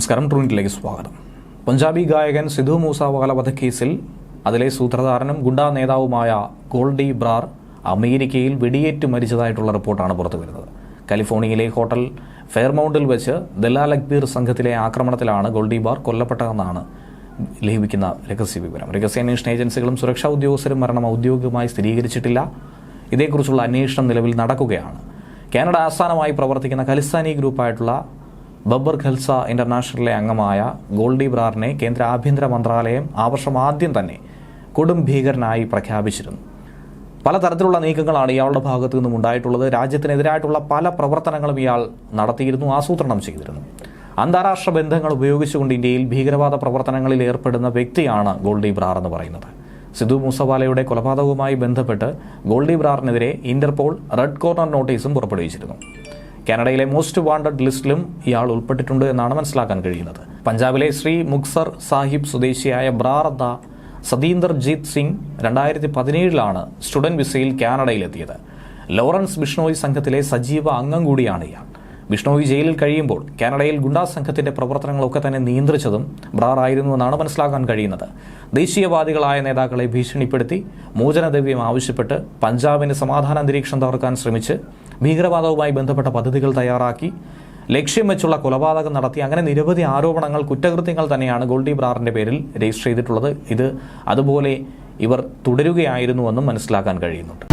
നമസ്കാരം ട്രൂണിറ്റിലേക്ക് സ്വാഗതം. പഞ്ചാബി ഗായകൻ സിധു മൂസ വധക്കേസിൽ അതിലെ സൂത്രധാരനും ഗുണ്ടാ നേതാവുമായ ഗോൾഡി ബ്രാർ അമേരിക്കയിൽ വെടിയേറ്റ് മരിച്ചതായിട്ടുള്ള റിപ്പോർട്ടാണ് പുറത്തു വരുന്നത് കാലിഫോർണിയയിലെ ഹോട്ടൽ ഫെയർമൗണ്ടിൽ വെച്ച് ദലാൽ അക്ബീർ സംഘത്തിലെ ആക്രമണത്തിലാണ് ഗോൾഡി ബാർ കൊല്ലപ്പെട്ടതെന്നാണ് ലഭിക്കുന്ന രഹസ്യ വിവരം. രഹസ്യാന്വേഷണ ഏജൻസികളും സുരക്ഷാ ഉദ്യോഗസ്ഥരും മരണം ഔദ്യോഗികമായി സ്ഥിരീകരിച്ചിട്ടില്ല. ഇതേക്കുറിച്ചുള്ള അന്വേഷണം നിലവിൽ നടക്കുകയാണ്. കാനഡ ആസ്ഥാനമായി പ്രവർത്തിക്കുന്ന ഖലിസ്ഥാനി ഗ്രൂപ്പായിട്ടുള്ള ബബ്ബർ ഖൽസ ഇന്റർനാഷണലിലെ അംഗമായ ഗോൾഡി ബ്രാറിനെ കേന്ദ്ര ആഭ്യന്തര മന്ത്രാലയം ആ വർഷം ആദ്യം തന്നെ കൊടും ഭീകരനായി പ്രഖ്യാപിച്ചിരുന്നു. പലതരത്തിലുള്ള നീക്കങ്ങളാണ് ഇയാളുടെ ഭാഗത്തു നിന്നും ഉണ്ടായിട്ടുള്ളത്. രാജ്യത്തിനെതിരായിട്ടുള്ള പല പ്രവർത്തനങ്ങളും ഇയാൾ നടത്തിയിരുന്നു ആസൂത്രണം ചെയ്തിരുന്നു. അന്താരാഷ്ട്ര ബന്ധങ്ങൾ ഉപയോഗിച്ചുകൊണ്ട് ഇന്ത്യയിൽ ഭീകരവാദ പ്രവർത്തനങ്ങളിൽ ഏർപ്പെടുന്ന വ്യക്തിയാണ് ഗോൾഡി ബ്രാർ എന്ന് പറയുന്നത്. സിധു മൂസവാലയുടെ കൊലപാതകവുമായി ബന്ധപ്പെട്ട് ഗോൾഡി ബ്രാറിനെതിരെ ഇന്റർപോൾ റെഡ് കോർണർ നോട്ടീസും പുറപ്പെടുവിച്ചിരുന്നു. കാനഡയിലെ മോസ്റ്റ് വാണ്ടഡ് ലിസ്റ്റിലും ഇയാൾ ഉൾപ്പെട്ടിട്ടുണ്ട് എന്നാണ് മനസ്സിലാക്കാൻ കഴിയുന്നത്. പഞ്ചാബിലെ ശ്രീ മുക്സർ സാഹിബ് സ്വദേശിയായ ബ്രാറദ സതീന്ദർ സിംഗ് രണ്ടായിരത്തി പതിനേഴിലാണ് സ്റ്റുഡന്റ് വിസയിൽ കാനഡയിലെത്തിയത്. ലോറൻസ് ബിഷ്ണോയി സംഘത്തിലെ സജീവ അംഗം കൂടിയാണ് ഇയാൾ. ബിഷ്ണോയി ജയിലിൽ കഴിയുമ്പോൾ കാനഡയിൽ ഗുണ്ടാ സംഘത്തിന്റെ പ്രവർത്തനങ്ങളൊക്കെ തന്നെ നിയന്ത്രിച്ചതും ബ്രാർ ആയിരുന്നുവെന്നാണ് മനസ്സിലാക്കാൻ കഴിയുന്നത്. ദേശീയവാദികളായ നേതാക്കളെ ഭീഷണിപ്പെടുത്തി മോചനദ്രവ്യം ആവശ്യപ്പെട്ട് പഞ്ചാബിന് സമാധാന അന്തരീക്ഷം തകർക്കാൻ ശ്രമിച്ച് ഭീകരവാദവുമായി ബന്ധപ്പെട്ട പദ്ധതികൾ തയ്യാറാക്കി ലക്ഷ്യം വെച്ചുള്ള കൊലപാതകം നടത്തി അങ്ങനെ നിരവധി ആരോപണങ്ങൾ കുറ്റകൃത്യങ്ങൾ തന്നെയാണ് ഗോൾഡി ബ്രാറിന്റെ പേരിൽ രജിസ്റ്റർ ചെയ്തിട്ടുള്ളത്. ഇത് അതുപോലെ ഇവർ തുടരുകയായിരുന്നുവെന്നും മനസ്സിലാക്കാൻ കഴിയുന്നുണ്ട്.